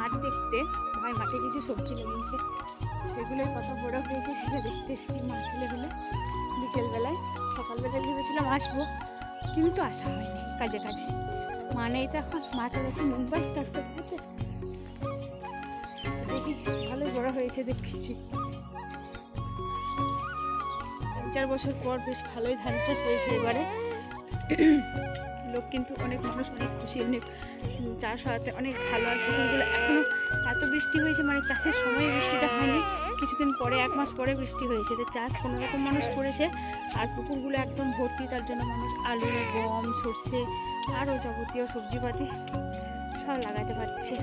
মাঠ দেখতে। ভাই, মাঠে কিছু সবজি লাগিয়েছে। সেগুলোই কত বড় হয়েছে, সেটা দেখতে এসেছি মা ছেলে হলে। বিকেলবেলায়, সকালবেলায় ভেবেছিলাম আসব, কিন্তু আসা হয়নি, কাজে কাজে। মা নেই তো এখন মাথা গেছে মুম্বাই, তারপর থেকে দেখি ভালোই বড় হয়েছে দেখেছি। তিন চার বছর পর বেশ ভালোই ধান চাষ হয়েছে এবারে। লোক কিন্তু অনেক মানুষ অনেক খুশি, অনেক চাষ হওয়াতে অনেক ভালো আর পুকুরগুলো এখনও এত বৃষ্টি হয়েছে মানে চাষের সময় বৃষ্টিটা হয়নি। কিছুদিন পরে, এক মাস পরে বৃষ্টি হয়েছে। তো চাষ কোনোরকম মানুষ করেছে। আর পুকুরগুলো একদম ভর্তি, তার জন্য মানুষ আলু, গম, সর্ষে, আরও যাবতীয় সবজিপাতি সব লাগাতে পারছে।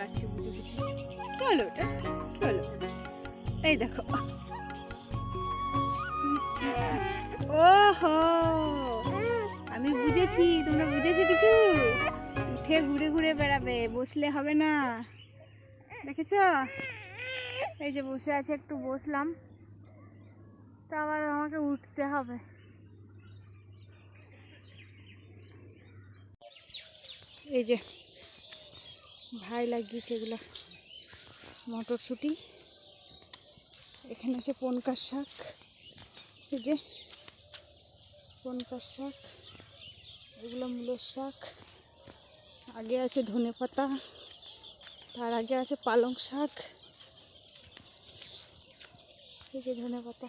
কাটছে বুচি বুচি কি হলো ওটা কি হলো এই দেখো। ওহো! আমি বুঝেছি, তোমরা বুঝেছি কিছু? উঠে ঘুরে ঘুরে বেড়াবে, বসলে হবে না। দেখেছ? এই যে বসে আছে, একটু বসলাম। তা আবার আমাকে উঠতে হবে। এই যে ভাই লাগিয়েছে এগুলো মটরশুঁটি। এখানে আছে পনকার শাক। এই যে পনকার শাক, এগুলো মূলোর শাক। আগে আছে ধনে পাতা, তার আগে আছে পালং শাক। এই যে ধনে পাতা।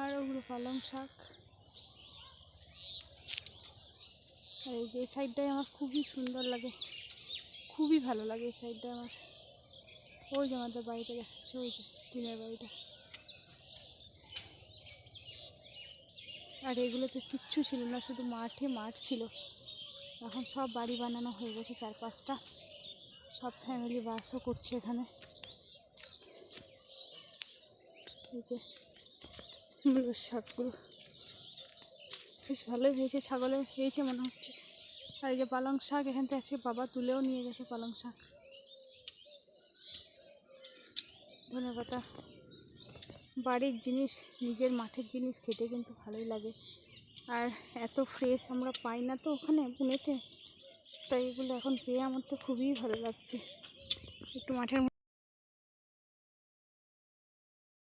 আর ওগুলো পালং শাক আর এই যে সাইডটাই আমার খুবই সুন্দর লাগে। খুবই ভালো লাগে এই সাইডটা আমার। ওই যে আমাদের বাড়িটা দেখাচ্ছে, ওই যে টিনের বাড়িটা। আর এগুলোতে কিচ্ছু ছিল না, শুধু মাঠে মাঠ ছিল। এখন সব বাড়ি বানানো হয়ে গেছে চার পাঁচটা সব ফ্যামিলি বাসও করছে এখানে। এই যে শাকগুলো বেশ ভালোই হয়েছে ছাগলে হয়েছে মনে হচ্ছে। আর এই যে পালং শাক, এখান থেকে আজকে বাবা তুলেও নিয়ে গেছে পালং শাক। ধনে পাতা। বাড়ির জিনিস, নিজের মাঠের জিনিস খেতে কিন্তু ভালোই লাগে। আর এত ফ্রেশ আমরা পাই না তো ওখানে পুনেতে। তাই এগুলো এখন পেয়ে আমার তো খুবই ভালো লাগছে। একটু মাঠের